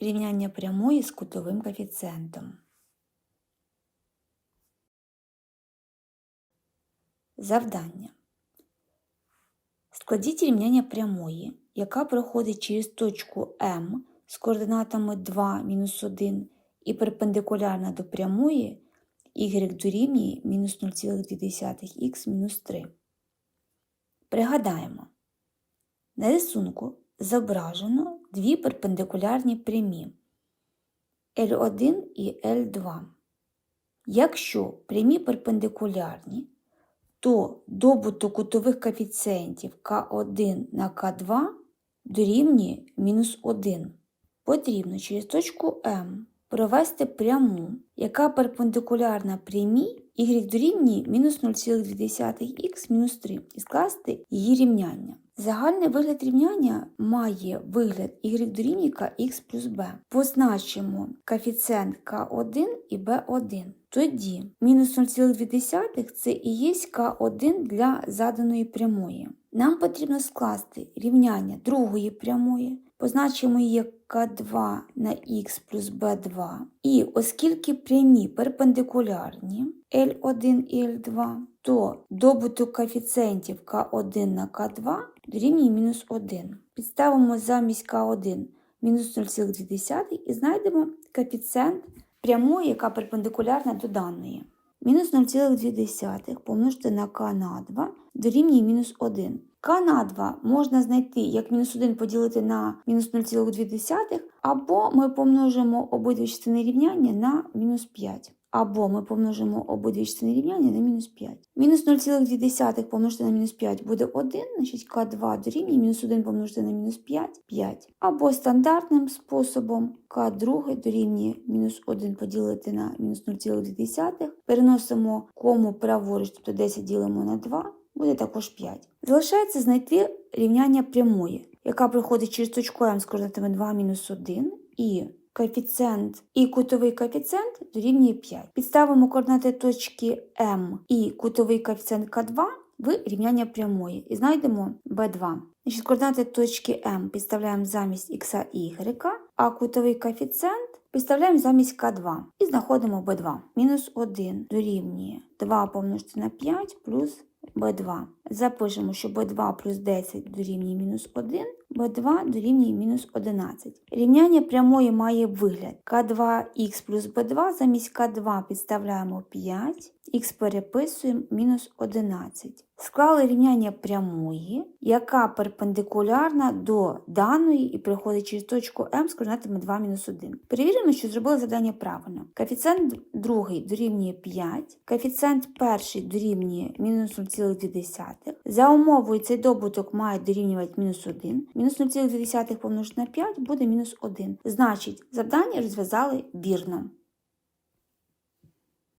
рівняння прямої з кутовим коефіцієнтом. Завдання. Складіть рівняння прямої, яка проходить через точку М з координатами 2, мінус 1 і перпендикулярна до прямої y дорівнює мінус 0,2х мінус 3. Пригадаємо, на рисунку зображено дві перпендикулярні прямі L1 і L2. Якщо прямі перпендикулярні, то добуток кутових коефіцієнтів К1 на К2 дорівнює мінус 1. Потрібно через точку М провести пряму, яка перпендикулярна прямій y дорівнює мінус 0,2х мінус 3 і скласти її рівняння. Загальний вигляд рівняння має вигляд y дорівнює kx плюс b. Позначимо коефіцієнт k1 і b1. Тоді мінус 0,2 це і є k1 для заданої прямої. Нам потрібно скласти рівняння другої прямої, позначимо її як k2 на х плюс b2. І оскільки прямі перпендикулярні L1 і L2, то добуток коефіцієнтів k1 на k2 дорівнює мінус 1. Підставимо замість k1 мінус 0,2 і знайдемо коефіцієнт прямої, яка перпендикулярна до даної. Мінус 0,2 помножити на k на 2 дорівнює мінус 1. k на 2 можна знайти як мінус 1 поділити на мінус 0,2, або ми помножимо обидві частини рівняння на мінус 5. Або ми помножимо обидві частини рівняння на мінус 5. Мінус 0,2 помножити на мінус 5 буде 1, значить k2 дорівнює мінус 1 помножити на мінус 5 5. Або стандартним способом k2 дорівнює мінус 1 поділити на мінус 0,2. Переносимо кому праворуч, тобто 10 ділимо на 2, буде також 5. Залишається знайти рівняння прямої, яка проходить через точку М з координатами 2 мінус 1 і коефіцієнт і кутовий коефіцієнт дорівнює 5. Підставимо координати точки М і кутовий коефіцієнт К2 в рівняння прямої і знайдемо b2. Значить, координати точки М підставляємо замість х y, а кутовий коефіцієнт підставляємо замість К2 і знаходимо b2. Мінус 1 дорівнює 2 помножити на 5 плюс b2. Запишемо, що b2 плюс 10 дорівнює мінус 1, b2 дорівнює мінус 11. Рівняння прямої має вигляд k2х плюс b2 замість k2 підставляємо 5, х переписуємо мінус 11. Склали рівняння прямої, яка перпендикулярна до даної і проходить через точку М з координатами 2 мінус 1. Перевіримо, що зробили завдання правильно. Коефіцієнт другий дорівнює 5, коефіцієнт перший дорівнює мінус 0,2. За умовою цей добуток має дорівнювати мінус 1. Мінус 0,2 помножити на 5 буде мінус 1. Значить, завдання розв'язали вірно.